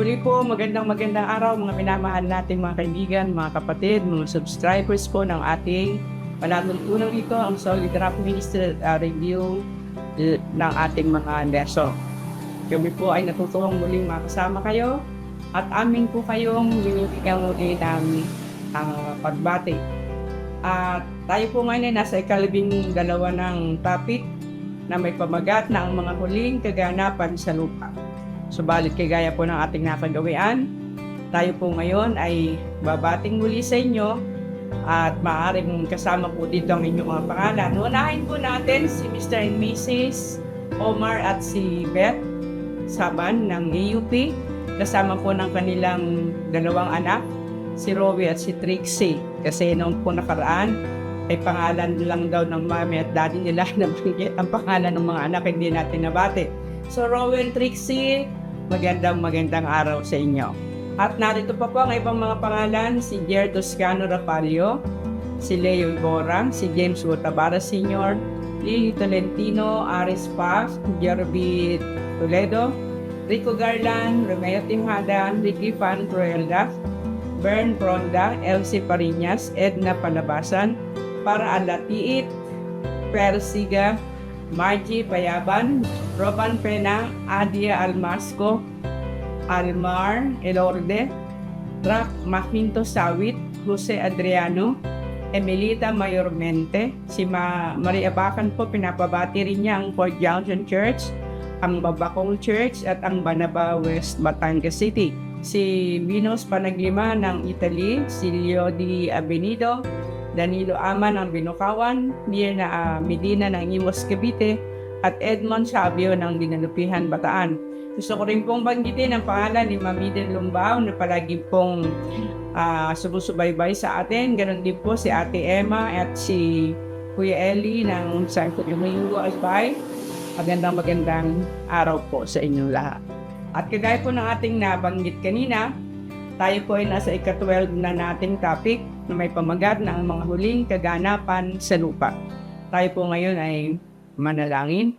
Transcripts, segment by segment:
Muli po, magandang magandang araw mga minamahal nating mga kaibigan, mga kapatid, mga subscribers po ng ating pananuntunan ito, ang Solid Rock Ministry uh, Review uh, ng ating mga lesson. Kami po ay natutuwang muling makasama kayo at amin po kayong binibigyan muli ng uh, pagbati. At tayo po ngayon ay nasa ikalabing dalawa ng topic na may pamagat na ang mga huling kaganapan sa lupa. Subalit kagaya po ng ating nakagawian, tayo po ngayon ay babating muli sa inyo at maaaring kasama po dito ang inyong mga pangalan. Unahin po natin si Mr. and Mrs. Omar at si Beth Saban ng AUP kasama po ng kanilang dalawang anak, si Rowie at si Trixie. Kasi noong po nakaraan, ay pangalan lang daw ng mami at daddy nila na ang pangalan ng mga anak hindi natin nabati. So Rowie and Trixie, magandang magandang araw sa inyo. At narito pa po ang ibang mga pangalan, si Jer Toscano Rapalio, si Leo Borang, si James Wotabara Sr., Lily Tolentino, Aris Paz, Jerby Toledo, Rico Garland, Romeo Timhada, Ricky Fan Cruelda, Bern Pronda, Elsie Parinas, Edna Palabasan, Para Alatiit, Persiga, Margie Payaban, Roban Pena, Adia Almasco, Almar Elorde, Rak Makinto Sawit, Jose Adriano, Emilita Mayormente, si Ma Maria Bacan po, pinapabati rin niya ang Fort Junction Church, ang Babacong Church at ang Banaba West Batangas City. Si Minos Panaglima ng Italy, si Leo Di Avenido, Danilo Ama ng Binukawan, Mir na ah, Medina ng Imos Cavite, at Edmond Sabio ng Dinalupihan Bataan. Gusto ko rin pong banggitin ang pangalan ni Mamiden Lumbao na palagi pong ah, sumusubaybay sa atin. Ganon din po si Ate Emma at si Kuya Eli ng San Comunio Albay. Magandang magandang araw po sa inyong lahat. At kagaya po ng ating nabanggit kanina, tayo po ay nasa ika-12 na nating topic na may pamagat ang mga huling kaganapan sa lupa. Tayo po ngayon ay manalangin.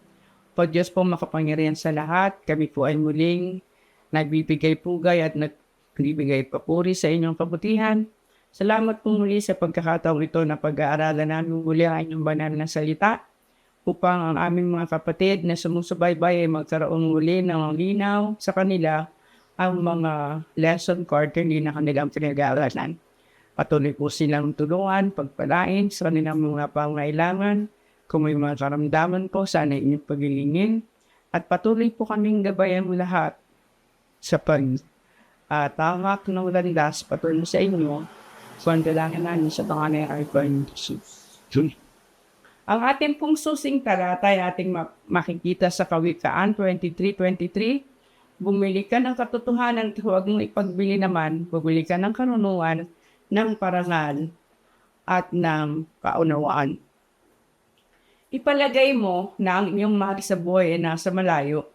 Po Diyos po makapangyarihan sa lahat, kami po ay muling nagbibigay pugay at nagbibigay papuri sa inyong kabutihan. Salamat po muli sa pagkakataong ito na pag-aaralan namin muli ang inyong banal na salita upang ang aming mga kapatid na sumusubaybay ay magkaroon muli ng linaw sa kanila ang mga lesson quarterly na kanilang pinag-aaralan. Patuloy po silang tulungan, pagpalain sa kanilang mga pangailangan. Kung may mga karamdaman po, sana inyong pagilingin. At patuloy po kaming gabayan mo lahat sa pag uh, tamak ng landas patuloy sa inyo. Kung dalangin namin sa ng Archon Jesus. Ang ating pong susing talata ay ating ma- makikita sa Kawikaan 23.23. Bumili ka ng katotohanan, huwag mong ipagbili naman, bumili ka ng kanunuan, ng parangal, at ng kaunawaan. Ipalagay mo na ang iyong mahal sa buhay ay nasa malayo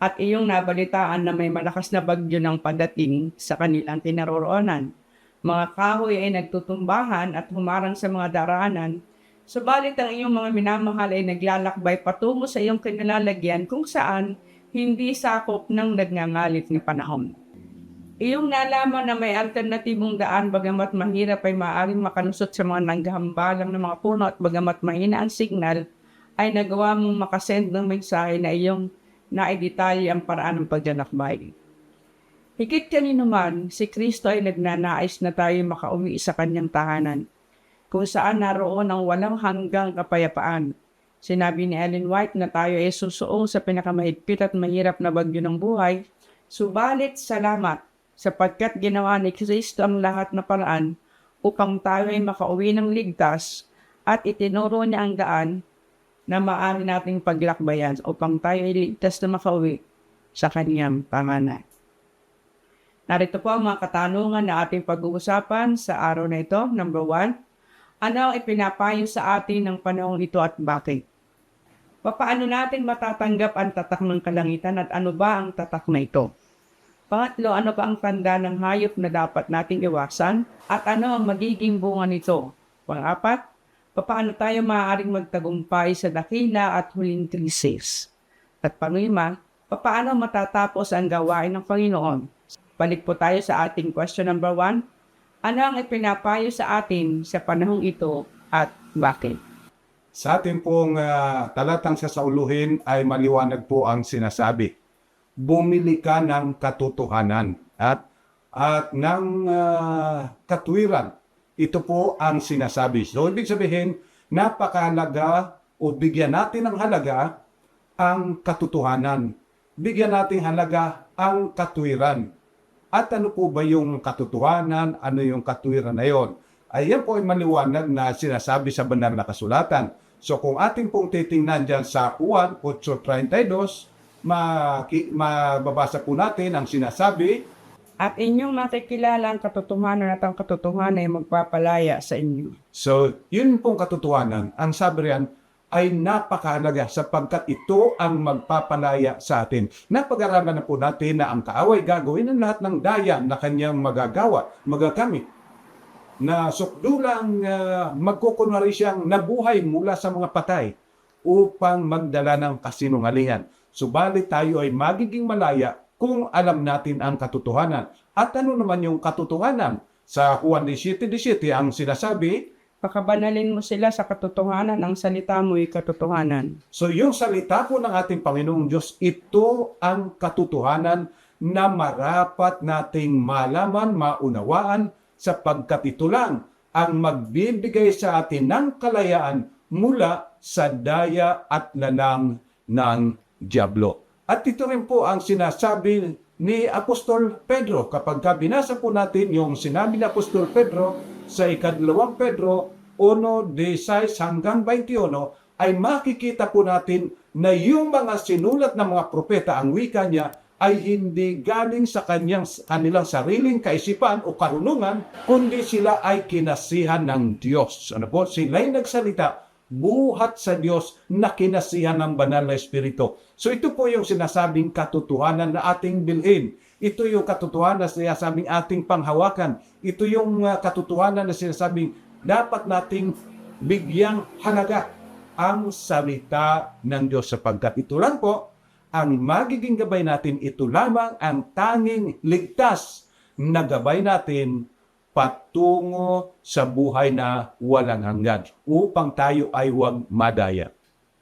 at iyong nabalitaan na may malakas na bagyo ng padating sa kanilang kinaroroonan. Mga kahoy ay nagtutumbahan at humarang sa mga daraanan Subalit ang iyong mga minamahal ay naglalakbay patungo sa iyong kinalalagyan kung saan hindi sakop ng nagngangalit ni panahon. Iyong nalaman na may alternatibong daan bagamat mahirap ay maaaring makalusot sa mga nanggahambalang ng mga puno at bagamat mahina ang signal, ay nagawa mong makasend ng mensahe na iyong naidetalye ang paraan ng paglalakbay. Higit kanino man, si Kristo ay nagnanais na tayo makauwi sa kanyang tahanan kung saan naroon ang walang hanggang kapayapaan. Sinabi ni Ellen White na tayo ay susuong sa pinakamahigpit at mahirap na bagyo ng buhay, subalit salamat sapagkat ginawa ni Kristo ang lahat na paraan upang tayo ay makauwi ng ligtas at itinuro niya ang daan na maaari nating paglakbayan upang tayo ay ligtas na makauwi sa kanyang pangalan. Narito po ang mga katanungan na ating pag-uusapan sa araw na ito. Number one, ano ang ipinapayo sa atin ng panahon ito at bakit? Papaano natin matatanggap ang tatak ng kalangitan at ano ba ang tatak na ito? Pangatlo, ano ba ang tanda ng hayop na dapat nating iwasan? At ano ang magiging bunga nito? Pangapat, papaano tayo maaaring magtagumpay sa dakila at huling krisis? At panglima, papaano matatapos ang gawain ng Panginoon? balik po tayo sa ating question number one. Ano ang ipinapayo sa atin sa panahong ito at bakit? Sa ating pong ah, talatang sasauluhin ay maliwanag po ang sinasabi. Bumili ka ng katotohanan at at ng ah, katwiran. Ito po ang sinasabi. So, ibig sabihin, napakahalaga o bigyan natin ng halaga ang katotohanan. Bigyan natin halaga ang katwiran. At ano po ba yung katotohanan? Ano yung katwiran na yon? Ayan po ay maliwanag na sinasabi sa banal na kasulatan. So kung ating pong titingnan dyan sa Juan 8.32, maki- mababasa po natin ang sinasabi, At inyong makikilala ang katotohanan at ang katotohanan ay magpapalaya sa inyo. So, yun pong katotohanan. Ang sabi riyan ay napakahalaga sapagkat ito ang magpapalaya sa atin. Napag-aralan na po natin na ang kaaway gagawin ng lahat ng daya na kanyang magagawa, magagamit. Na sukdulang uh, magkukunwari siyang nabuhay mula sa mga patay upang magdala ng kasinungalingan. Subalit tayo ay magiging malaya kung alam natin ang katotohanan. At ano naman yung katotohanan? Sa Juan 17.17 ang sinasabi, Pakabanalin mo sila sa katotohanan, ang salita mo'y katotohanan. So yung salita po ng ating Panginoong Diyos, ito ang katotohanan na marapat nating malaman, maunawaan, sapagkat ito lang ang magbibigay sa atin ng kalayaan mula sa daya at lalang ng Diablo. At ito rin po ang sinasabi ni Apostol Pedro. Kapag ka binasa po natin yung sinabi ni Apostol Pedro sa ikadalawang Pedro 1.16 hanggang 21, ay makikita po natin na yung mga sinulat ng mga propeta, ang wika niya, ay hindi galing sa kanyang kanilang sariling kaisipan o karunungan, kundi sila ay kinasihan ng Diyos. Ano po? Sila'y nagsalita buhat sa Diyos na kinasihan ng banal na Espiritu. So ito po yung sinasabing katotohanan na ating bilhin. Ito yung katotohanan na sinasabing ating panghawakan. Ito yung uh, katotohanan na sinasabing dapat nating bigyang halaga ang salita ng Diyos sapagkat ito lang po ang magiging gabay natin. Ito lamang ang tanging ligtas na gabay natin patungo sa buhay na walang hanggan upang tayo ay huwag madaya.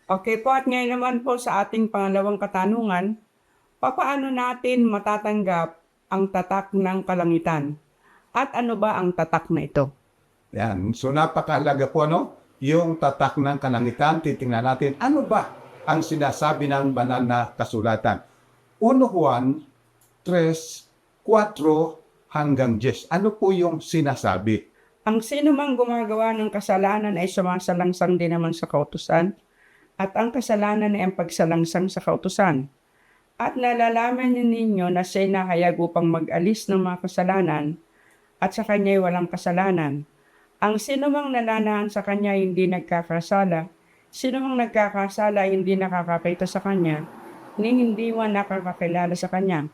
Okay po, at ngayon naman po sa ating pangalawang katanungan, papaano natin matatanggap ang tatak ng kalangitan? At ano ba ang tatak na ito? Yan. So napakahalaga po ano, yung tatak ng kalangitan, titingnan natin ano ba ang sinasabi ng banal na kasulatan. 1 Juan 3, 4 hanggang 10. Ano po yung sinasabi? Ang sino mang gumagawa ng kasalanan ay sumasalangsang din naman sa kautusan, at ang kasalanan ay ang pagsalangsang sa kautusan. At nalalaman ninyo na siya'y nahayag upang mag-alis ng mga kasalanan, at sa kanya'y walang kasalanan. Ang sino mang nananahan sa kanya hindi nagkakasala, sino mang nagkakasala hindi nakakakita sa kanya, ni hindi man nakakakilala sa kanya.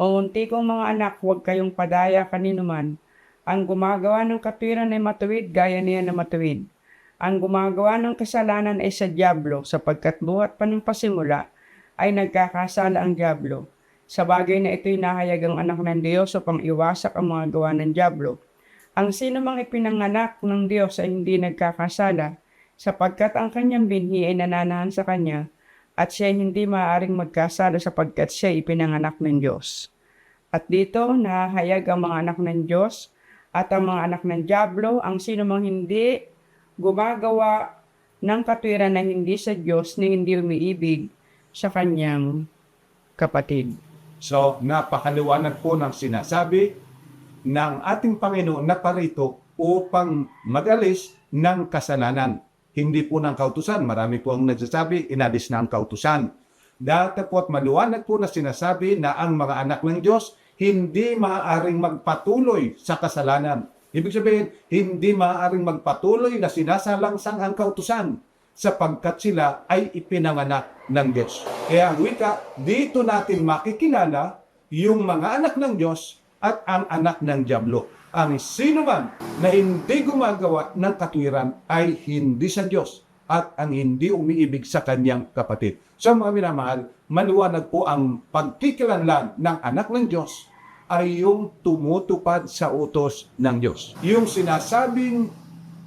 Mamunti kong mga anak, huwag kayong padaya kaninuman. Ang gumagawa ng katwiran ay matuwid, gaya niya na matuwid. Ang gumagawa ng kasalanan ay sa Diablo, sapagkat buhat pa ng pasimula ay nagkakasala ang Diablo. Sa bagay na ito'y nahayag ang anak ng Diyos upang iwasak ang mga gawa ng Diablo. Ang sino mang ipinanganak ng Diyos ay hindi nagkakasala, sapagkat ang kanyang binhi ay nananahan sa kanya, at siya hindi maaaring magkasala sapagkat siya ipinanganak ng Diyos. At dito, nahayag ang mga anak ng Diyos at ang mga anak ng Diablo, ang sino mang hindi gumagawa ng katwiran na hindi sa Diyos na hindi umiibig sa kanyang kapatid. So, napakaliwanag po ng sinasabi ng ating Panginoon na parito upang magalis ng kasalanan. Hindi po ng kautusan. Marami po ang nagsasabi, inalis na ang kautusan. Dati po at maliwanag po na sinasabi na ang mga anak ng Diyos hindi maaaring magpatuloy sa kasalanan. Ibig sabihin, hindi maaaring magpatuloy na sinasalangsang ang kautusan sapagkat sila ay ipinanganak ng Diyos. Kaya ang wika, dito natin makikilala yung mga anak ng Diyos at ang anak ng Diablo. Ang sino man na hindi gumagawa ng katwiran ay hindi sa Diyos at ang hindi umiibig sa kanyang kapatid. So mga minamahal, maliwanag po ang pagkikilanlan ng anak ng Diyos ay yung tumutupad sa utos ng Diyos. Yung sinasabing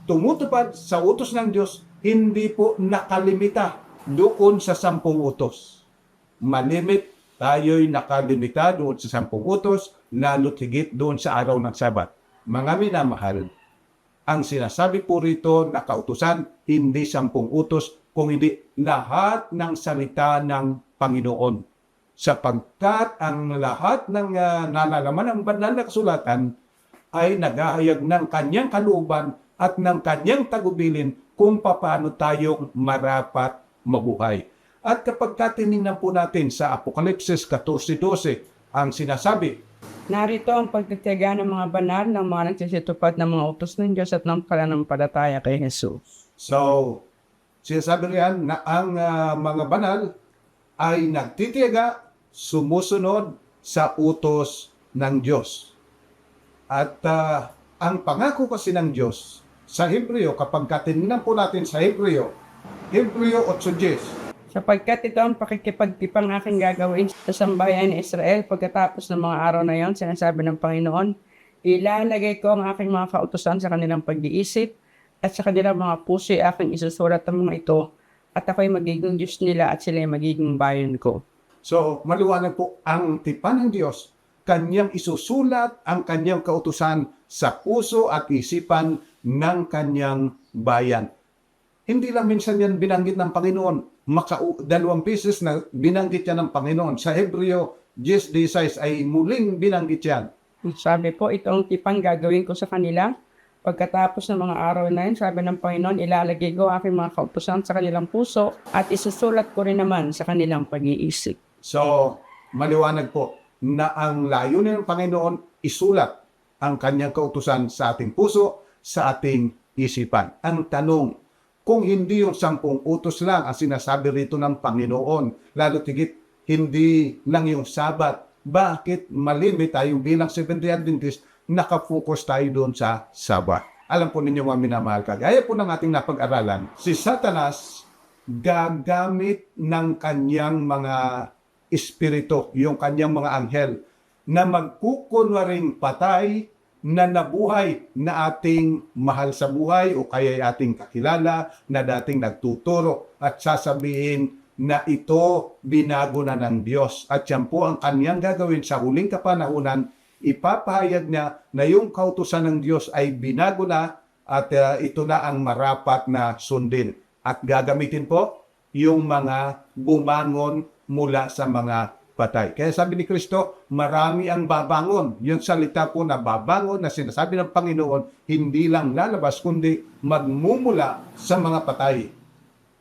tumutupad sa utos ng Diyos, hindi po nakalimita doon sa sampung utos. Malimit tayo'y nakalimita doon sa sampung utos, lalo't higit doon sa araw ng Sabat. Mga minamahal, ang sinasabi po rito na kautusan, hindi sampung utos, kung hindi lahat ng salita ng Panginoon. Sapagkat ang lahat ng uh, nalalaman ng banal na kasulatan ay naghahayag ng kanyang kalooban at ng kanyang tagubilin kung paano tayong marapat mabuhay. At kapag katinignan po natin sa Apokalipsis 14.12, ang sinasabi, Narito ang pagtitiyaga ng mga banal ng mga nagsisitupad ng mga utos ng Diyos at ng pananampalataya kay Jesus. So, sinasabi riyan na ang ah, mga banal ay nagtitiyaga, sumusunod sa utos ng Diyos. At ah, ang pangako kasi ng Diyos sa Hebreo, kapag katinignan po natin sa Hebreo, Hebreo 8.10, Sapagkat ito ang pakikipagtipang aking gagawin sa sambahayan ni Israel pagkatapos ng mga araw na yon, sinasabi ng Panginoon, ilalagay ko ang aking mga kautusan sa kanilang pag-iisip at sa kanilang mga puso ay aking isusulat ang mga ito at ako'y magiging Diyos nila at sila ay magiging bayan ko. So, maliwanag po ang tipan ng Diyos, kanyang isusulat ang kanyang kautusan sa puso at isipan ng kanyang bayan. Hindi lang minsan yan binanggit ng Panginoon. Makau dalawang beses na binanggit yan ng Panginoon. Sa Hebreo 10.16 ay muling binanggit yan. Sabi po, ito ang tipang gagawin ko sa kanila. Pagkatapos ng mga araw na yun, sabi ng Panginoon, ilalagay ko aking mga kautusan sa kanilang puso at isusulat ko rin naman sa kanilang pag-iisip. So, maliwanag po na ang layunin ng Panginoon isulat ang kanyang kautusan sa ating puso, sa ating isipan. Ang tanong, kung hindi yung sampung utos lang ang sinasabi rito ng Panginoon, lalo tigit hindi lang yung Sabat, bakit malimit tayo bilang Seventh-day Adventist, nakafocus tayo doon sa Sabat? Alam po ninyo mga minamahal ka, gaya po ng ating napag-aralan, si Satanas gagamit ng kanyang mga espiritu, yung kanyang mga anghel, na magkukunwaring patay na nabuhay na ating mahal sa buhay o kaya ating kakilala na dating nagtuturo at sasabihin na ito binago na ng Diyos. At yan po ang kanyang gagawin sa huling kapanahunan, ipapahayag niya na yung kautusan ng Diyos ay binago na at uh, ito na ang marapat na sundin. At gagamitin po yung mga bumangon mula sa mga patay. Kaya sabi ni Kristo, marami ang babangon. Yung salita po na babangon na sinasabi ng Panginoon, hindi lang lalabas, kundi magmumula sa mga patay.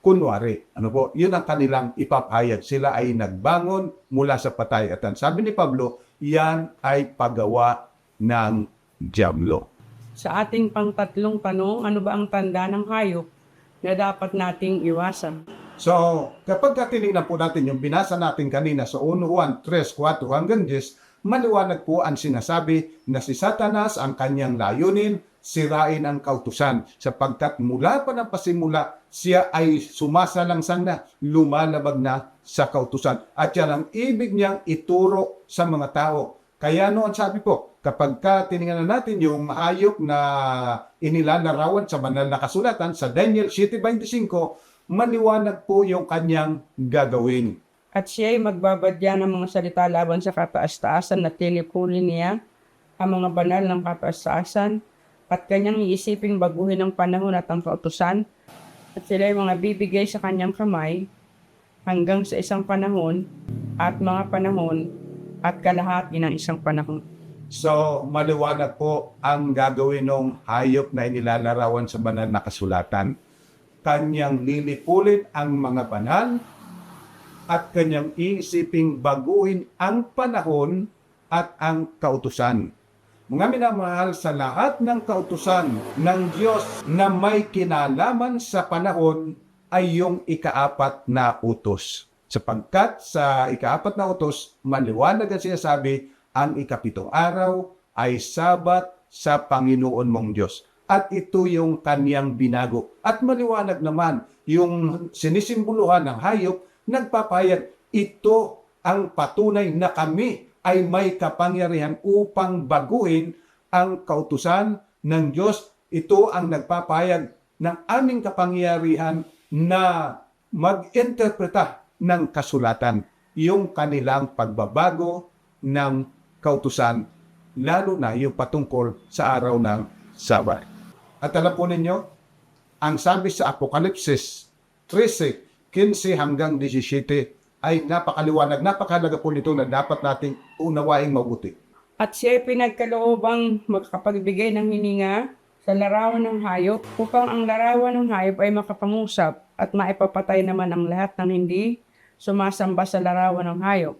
Kunwari, ano po, yun ang kanilang ipapahayag. Sila ay nagbangon mula sa patay. At ang sabi ni Pablo, yan ay paggawa ng Diablo. Sa ating pangtatlong tanong, ano ba ang tanda ng hayop na dapat nating iwasan? So, kapag tinignan po natin yung binasa natin kanina sa 1 Juan 3, 4 hanggang 10, maliwanag po ang sinasabi na si Satanas ang kanyang layunin, sirain ang kautusan sapagkat mula pa ng pasimula siya ay sumasalangsang na, lumalabag na sa kautusan. At yan ang ibig niyang ituro sa mga tao. Kaya noon sabi po, kapag ka tinignan natin yung hayop na inilalarawan sa banal na kasulatan sa Daniel 7.25, maliwanag po yung kanyang gagawin. At siya ay magbabadya ng mga salita laban sa kataas-taasan na tilipunin niya ang mga banal ng kataas-taasan at kanyang iisiping baguhin ang panahon at ang kautusan at sila ay mga bibigay sa kanyang kamay hanggang sa isang panahon at mga panahon at kalahati ng isang panahon. So, maliwanag po ang gagawin ng hayop na inilalarawan sa banal na kasulatan. Kanyang lilipulin ang mga banal at kanyang iisiping baguhin ang panahon at ang kautusan. Mga minamahal sa lahat ng kautusan ng Diyos na may kinalaman sa panahon ay yung ikaapat na utos. Sapagkat sa ikaapat na utos, maliwanag ang sinasabi, ang ikapitong araw ay sabat sa Panginoon mong Diyos. At ito yung kaniyang binago. At maliwanag naman, yung sinisimbuluhan ng hayop, nagpapayag, ito ang patunay na kami ay may kapangyarihan upang baguhin ang kautusan ng Diyos. Ito ang nagpapayag ng aming kapangyarihan na mag-interpreta ng kasulatan yung kanilang pagbabago ng kautusan, lalo na yung patungkol sa araw ng Sabat. At alam po ninyo, ang sabi sa Apokalipsis 13, 15 hanggang 17 ay napakaliwanag, napakalaga po nito na dapat nating unawaing mabuti. At siya ay pinagkaloobang magkapagbigay ng hininga sa larawan ng hayop upang ang larawan ng hayop ay makapangusap at maipapatay naman ang lahat ng hindi sumasamba sa larawan ng hayop.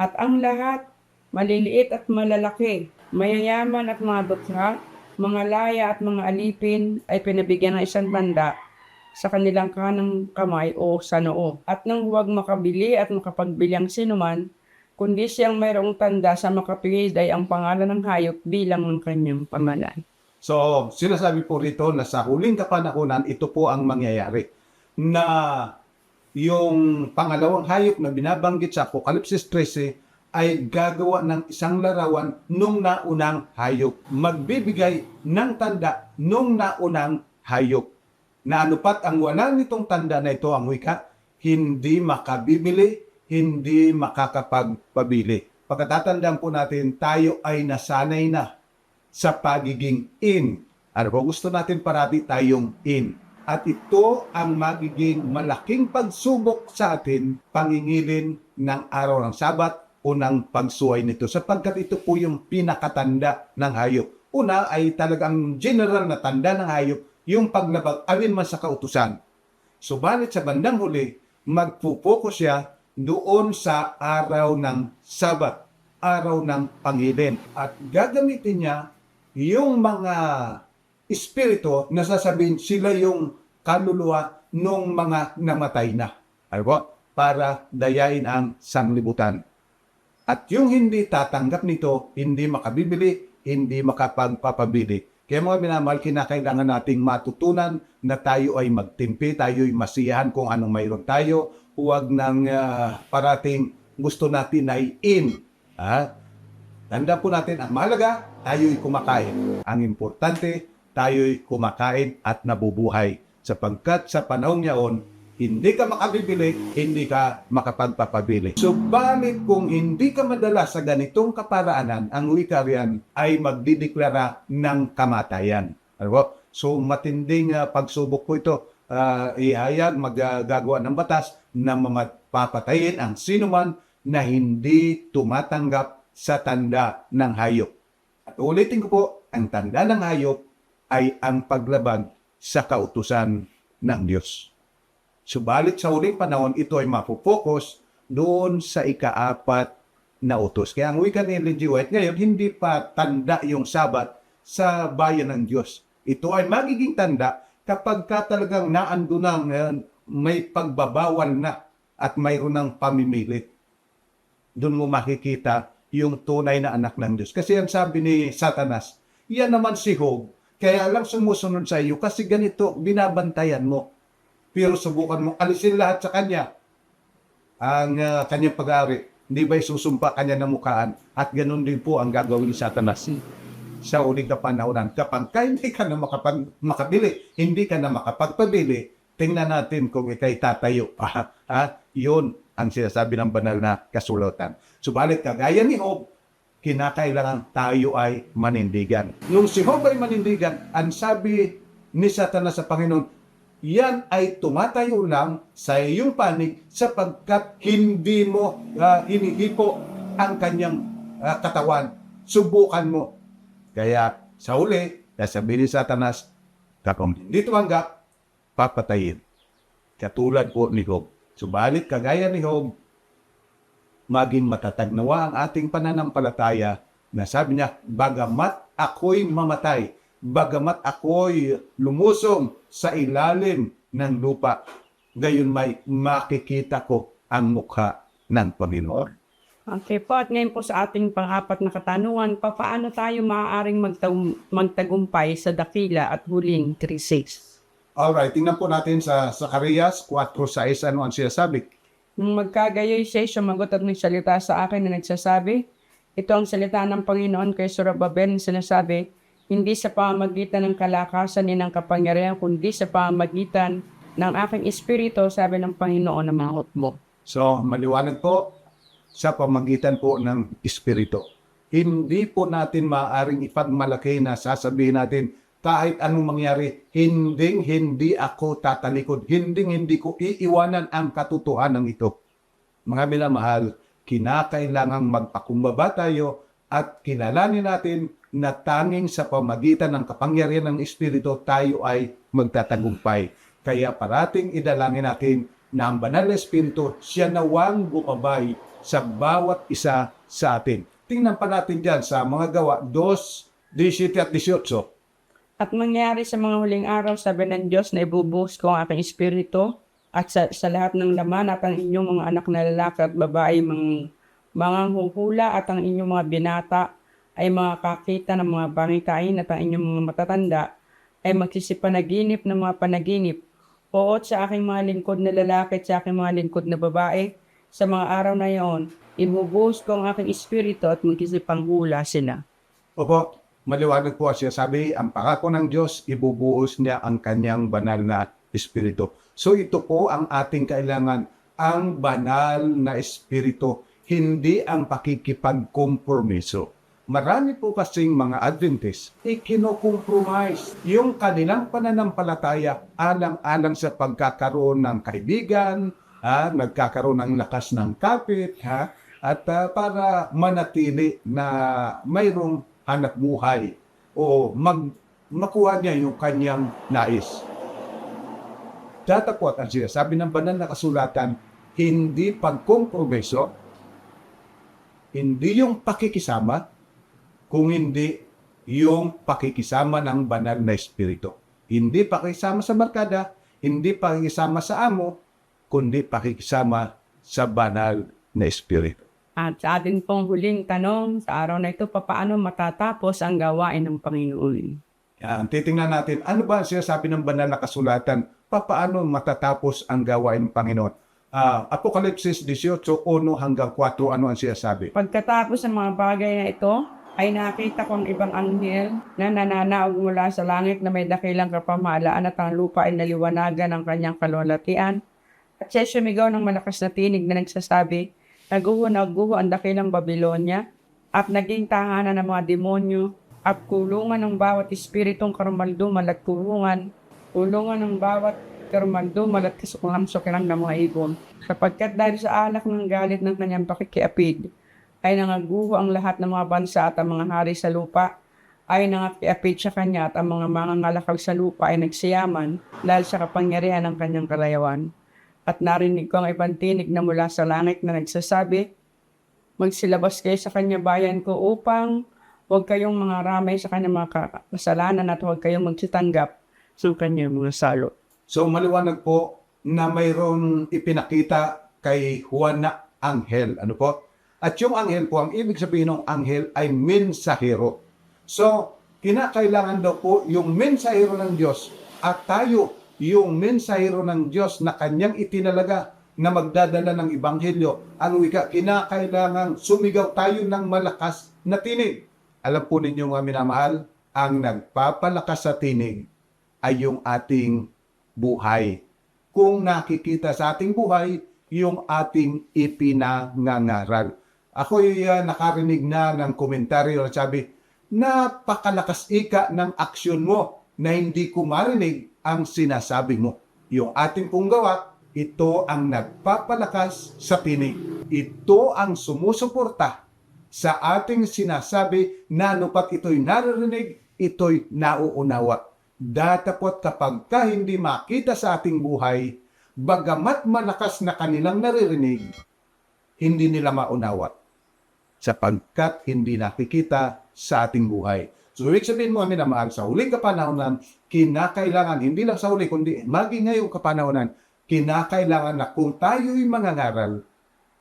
At ang lahat, maliliit at malalaki, mayayaman at mga dukha, mga laya at mga alipin ay pinabigyan ng isang tanda sa kanilang kanang kamay o sa noo. At nang huwag makabili at makapagbili ang sinuman, kundi siyang mayroong tanda sa makapigid ay ang pangalan ng hayop bilang ng kanyang pamalan. So, sinasabi po rito na sa huling kapanahonan, ito po ang mangyayari. Na yung pangalawang hayop na binabanggit sa Apokalipsis 13 ay gagawa ng isang larawan nung naunang hayop. Magbibigay ng tanda nung naunang hayop. Na anupat ang wala nitong tanda na ito ang wika, hindi makabibili, hindi makakapagpabili. Pagkatatandaan po natin, tayo ay nasanay na sa pagiging in. Ano po, gusto natin parati tayong in. At ito ang magiging malaking pagsubok sa atin, pangingilin ng araw ng Sabat o ng pagsuway nito sapagkat ito po yung pinakatanda ng hayop. Una ay talagang general na tanda ng hayop, yung paglabag alin man sa kautusan. Subalit sa bandang huli, magpupokus siya doon sa araw ng Sabat, araw ng pangilin. At gagamitin niya yung mga espiritu na sasabihin sila yung kaluluwa ng mga namatay na. Ano po? Para dayain ang sanglibutan. At yung hindi tatanggap nito, hindi makabibili, hindi makapagpapabili. Kaya mga minamahal, kinakailangan nating matutunan na tayo ay magtimpi, tayo ay masiyahan kung anong mayroon tayo. Huwag nang ah, parating gusto natin ay in. Ha? Tanda po natin, ang mahalaga, tayo'y kumakain. Ang importante, tayo'y kumakain at nabubuhay. Sapagkat sa panahong yaon, hindi ka makabibili, hindi ka makapagpapabili. Subalit kung hindi ka madala sa ganitong kaparaanan, ang wika riyan ay magdideklara ng kamatayan. Ano? So matinding ah, pagsubok po ito. Uh, ihayag, maggagawa ng batas na mamapapatayin ang sinuman na hindi tumatanggap sa tanda ng hayop. At ulitin ko po, ang tanda ng hayop ay ang paglabag sa kautusan ng Diyos. Subalit sa huling panahon, ito ay mapopokus doon sa ikaapat na utos. Kaya ang wika ni Ellen. White ngayon, hindi pa tanda yung sabat sa bayan ng Diyos. Ito ay magiging tanda kapag ka talagang naando ng may pagbabawal na at mayroon ng pamimilit. Doon mo makikita yung tunay na anak ng Diyos. Kasi ang sabi ni Satanas, yan naman si Job, kaya lang sumusunod sa iyo kasi ganito, binabantayan mo. Pero subukan mo alisin lahat sa kanya ang ah, kanyang pag-aari. Hindi ba isusumpa kanya ng mukhaan? At ganun din po ang gagawin ni Satanas sa uling kapanahonan. Kapag ka hindi ka na makapag, makabili, hindi ka na makapagpabili, tingnan natin kung ikay tatayo pa. Ha? Yun ang sinasabi ng banal na kasulatan. Subalit kagaya ni Job, kinakailangan tayo ay manindigan. Nung si Job ay manindigan, ang sabi ni Satanas sa Panginoon, yan ay tumatayo lang sa iyong panig sapagkat hindi mo uh, hinihipo ang kanyang ah, katawan. Subukan mo. Kaya sa uli, sasabihin ni Satanas, kung hindi tumanggap, papatayin. Katulad po ni Job. Subalit kagaya ni Job, maging matatag nawa ang ating pananampalataya na sabi niya, bagamat ako'y mamatay, bagamat ako'y lumusong sa ilalim ng lupa, gayon may makikita ko ang mukha ng Panginoon. Okay po, at ngayon po sa ating pang-apat na katanungan, paano tayo maaaring magtag- magtagumpay sa dakila at huling 3.6? Alright, tingnan po natin sa Zacarias 4.6 ano ang sinasabi. Nung magkagayoy siya, sumagot at nagsalita sa akin na nagsasabi, Ito ang salita ng Panginoon kay Surababel na sinasabi, hindi sa pamamagitan ng kalakasan ni ng kapangyarihan, kundi sa pamamagitan ng aking espiritu, sabi ng Panginoon ng mga hotbo. So, maliwanag po sa pamagitan po ng Espiritu. Hindi po natin maaaring ipagmalaki na sasabihin natin kahit anong mangyari, hindi hindi ako tatalikod, hindi hindi ko iiwanan ang katotohanan ito. Mga minamahal, kinakailangang magpakumbaba tayo at kilalanin natin na tanging sa pamagitan ng kapangyarihan ng Espiritu tayo ay magtatagumpay. Kaya parating idalangin natin na ang banal na Espiritu siya nawang bumabay sa bawat isa sa atin. Tingnan pa natin dyan sa mga gawa 2, 17 at 18. At mangyari sa mga huling araw, sabi ng Diyos na ibubuhos ko ang aking espiritu at sa, sa lahat ng laman at ang inyong mga anak na lalaki at babae, mga, mga huhula at ang inyong mga binata ay makakita ng mga bangitain at ang inyong mga matatanda ay magsisipanaginip ng mga panaginip. Poot sa aking mga lingkod na lalaki at sa aking mga lingkod na babae, sa mga araw na iyon, ibubuhos ko ang aking espiritu at magsisipanghula sila. Opo, maliwanag po siya. Sabi, ang pangako ng Diyos, ibubuhos niya ang kanyang banal na Espiritu. So ito po ang ating kailangan, ang banal na Espiritu, hindi ang pakikipagkompromiso. Marami po kasing mga Adventist, ikinokompromise yung kanilang pananampalataya alang-alang sa pagkakaroon ng kaibigan, ha, nagkakaroon ng lakas ng kapit, ha, at ah, para manatili na mayroong hanap buhay o mag, makuha niya yung kanyang nais. Datapot ang sinasabi ng banal na kasulatan, hindi pagkompromiso, hindi yung pakikisama, kung hindi yung pakikisama ng banal na espiritu. Hindi pakikisama sa barkada, hindi pakikisama sa amo, kundi pakikisama sa banal na espiritu. At sa atin pong huling tanong sa araw na ito, papaano matatapos ang gawain ng Panginoon? Yan, titingnan natin, ano ba ang sinasabi ng banal na kasulatan? Papaano matatapos ang gawain ng Panginoon? Ah, Apokalipsis 18, 1 hanggang 4, ano ang sinasabi? Pagkatapos ng mga bagay na ito, ay nakita kong ibang anghel na nananaog mula sa langit na may dakilang kapamahalaan at ang lupa ay naliwanagan ng kanyang kalwalatian. At siya sumigaw ng malakas na tinig na nagsasabi, Naguho, naguho ang dakilang Babylonia at naging tahanan ng mga demonyo at kulungan ng bawat espiritong karumaldumal at kulungan, kulungan ng bawat karumaldumal at kasukamsukilang ng mga ibon. Sapagkat dahil sa alak ng galit ng kanyang pakikiapid, ay nangaguho ang lahat ng mga bansa at ang mga hari sa lupa ay nangakiapid sa kanya at ang mga mangangalakal sa lupa ay nagsiyaman dahil sa kapangyarihan ng kanyang kalayawan. At narinig ko ang ibang tinig na mula sa langit na nagsasabi, Magsilabas kayo sa kanya bayan ko upang huwag kayong mga ramay sa kanyang mga kasalanan at huwag kayong magsitanggap sa kanyang mga salot. So maliwanag po na mayroon ipinakita kay Juan na anghel. Ano po? At yung anghel po, ang ibig sabihin ng anghel ay mensahero. So, kinakailangan daw po yung mensahero ng Diyos at tayo yung mensahero ng Diyos na kanyang itinalaga na magdadala ng Ebanghelyo. Ang wika, kinakailangan sumigaw tayo ng malakas na tinig. Alam po ninyo mga minamahal, ang nagpapalakas sa tinig ay yung ating buhay. Kung nakikita sa ating buhay, yung ating ipinangangaral. Ako'y uh, nakarinig na ng komentaryo na sabi, napakalakas ika ng aksyon mo na hindi ko marinig ang sinasabi mo. Yung ating pong gawa, ito ang nagpapalakas sa tinig. Ito ang sumusuporta sa ating sinasabi na anupat ito'y naririnig, ito'y nauunawa. Datapot kapag ka hindi makita sa ating buhay, bagamat malakas na kanilang naririnig, hindi nila maunawa sapagkat hindi nakikita sa ating buhay. So, ibig sabihin mo kami na mahal sa huling kapanahonan, kinakailangan, hindi lang sa huli, kundi maging ngayong kapanahonan, kinakailangan na kung tayo'y mangangaral,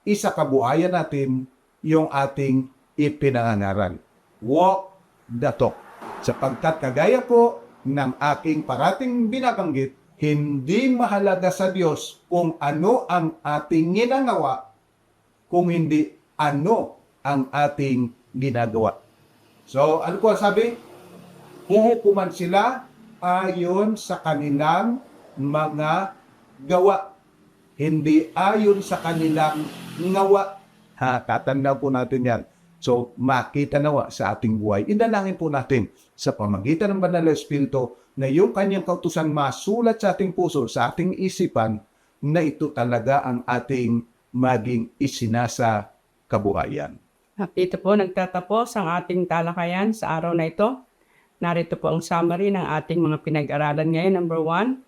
isa kabuhayan natin yung ating ipinangangaral. Walk the talk. Sapagkat kagaya po ng aking parating binabanggit, hindi mahalaga sa Diyos kung ano ang ating ginagawa, kung hindi ano ang ating ginagawa. So, ano ang sabi? Huhukuman sila ayon sa kanilang mga gawa. Hindi ayon sa kanilang ngawa. Ha, katanda po natin yan. So, makita nawa sa ating buhay. Inalangin po natin sa pamagitan ng Banal na Espiritu na yung kanyang kautusan masulat sa ating puso, sa ating isipan, na ito talaga ang ating maging isinasa kabuhayan. Dito po nagtatapos ang ating talakayan sa araw na ito. Narito po ang summary ng ating mga pinag-aralan ngayon. Number one,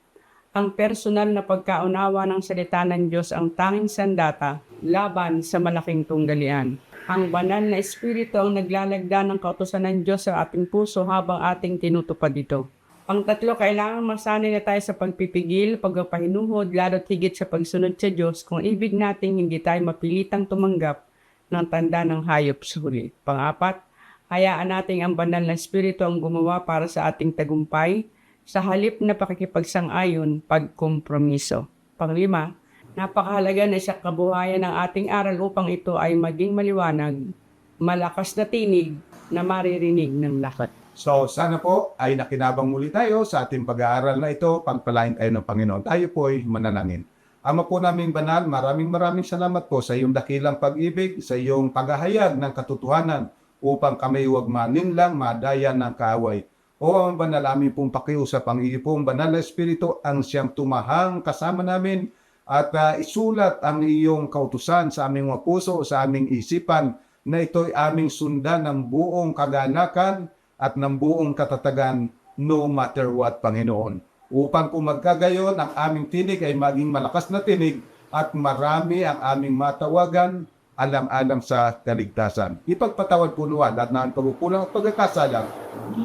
ang personal na pagkaunawa ng salita ng Diyos ang tanging sandata laban sa malaking tunggalian. Ang banal na espiritu ang naglalagda ng kautosan ng Diyos sa ating puso habang ating tinutupad ito. Ang tatlo, kailangan masanay na tayo sa pagpipigil, pagpapahinuhod, lalo't higit sa pagsunod sa Diyos kung ibig nating hindi tayo mapilitang tumanggap ng tanda ng hayop sa huli. Pangapat, hayaan nating ang banal na espiritu ang gumawa para sa ating tagumpay sa halip na pakikipagsang-ayon, pagkompromiso. Panglima, napakahalaga na sa kabuhayan ng ating aral upang ito ay maging maliwanag, malakas na tinig na maririnig ng lahat. So, sana po ay nakinabang muli tayo sa ating pag-aaral na ito. Pagpalain tayo ng Panginoon. Tayo po ay manalangin. Ama po naming banal, maraming maraming salamat po sa iyong dakilang pag-ibig, sa iyong paghahayag ng katotohanan upang kami huwag maninlang madaya ng kaaway. O ang banal amin pong pakiusap ang iyo banal na espiritu ang siyang tumahang kasama namin at ah, isulat ang iyong kautusan sa aming mga puso, sa aming isipan na ito'y aming sundan ng buong kaganakan at ng buong katatagan no matter what, Panginoon. Upang kung magkagayon, ang aming tinig ay maging malakas na tinig at marami ang aming matawagan alam-alam sa kaligtasan. Ipagpatawad po luwa lahat ng pagkukulang at pagkakasala.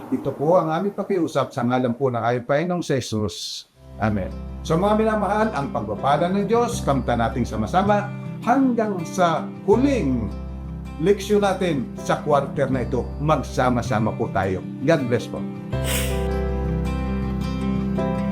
Ito po ang aming pakiusap sa ngalan po ng ayong Panginoong Jesus. Amen. So mga minamahal, ang pagpapala ng Diyos, kamta nating sama-sama hanggang sa huling leksyon natin sa quarter na ito. Magsama-sama po tayo. God bless po. Bye.